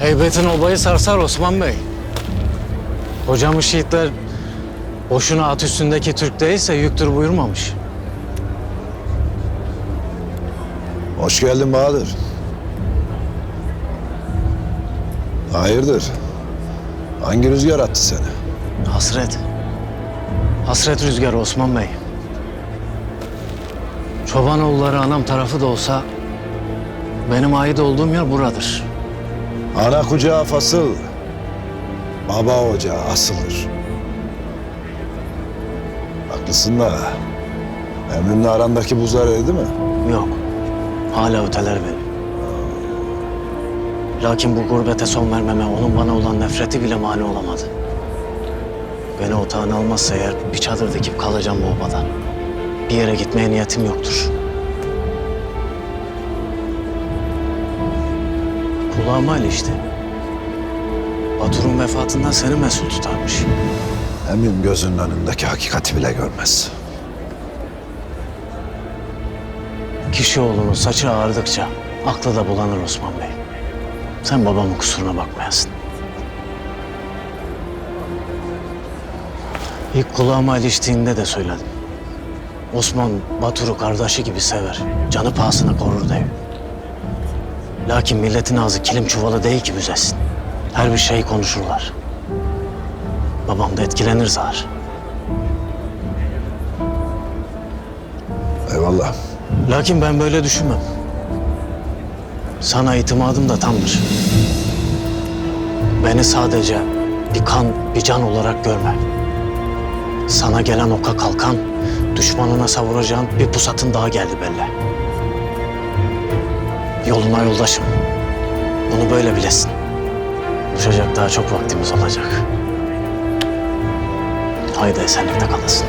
Heybetin obayı sarsar Osman Bey. Hocam şehitler boşuna at üstündeki Türk değilse yüktür buyurmamış. Hoş geldin Bahadır. Hayırdır? Hangi rüzgar attı seni? Hasret. Hasret rüzgarı Osman Bey. Çobanoğulları anam tarafı da olsa benim ait olduğum yer buradır. Ana kucağı fasıl, baba ocağı asılır. Haklısın da emrimle arandaki buzlar eridi mi? Yok. Hala öteler benim. Lakin bu gurbete son vermeme onun bana olan nefreti bile mani olamadı. Beni otağına almazsa eğer bir çadır dikip kalacağım bu obada. Bir yere gitmeye niyetim yoktur. Kulağıma ilişti. Batur'un vefatından seni mesul tutarmış. Emrim gözünün önündeki hakikati bile görmez. Kişi oğlunun saçı ağardıkça aklı da bulanır Osman Bey. Sen babamın kusuruna bakmayasın. İlk kulağıma iliştiğinde de söyledim. Osman Batur'u kardeşi gibi sever. Canı pahasına korur dev. Lakin milletin ağzı kilim çuvalı değil ki büzesin. Her bir şeyi konuşurlar. Babam da etkilenir zar. Eyvallah. Lakin ben böyle düşünmem. Sana itimadım da tamdır. Beni sadece bir kan, bir can olarak görme. Sana gelen oka kalkan, düşmanına savuracağın bir pusatın daha geldi belli. Yoluna yoldaşım. Bunu böyle bilesin. Buluşacak daha çok vaktimiz olacak. Haydi esenlikte kalasın.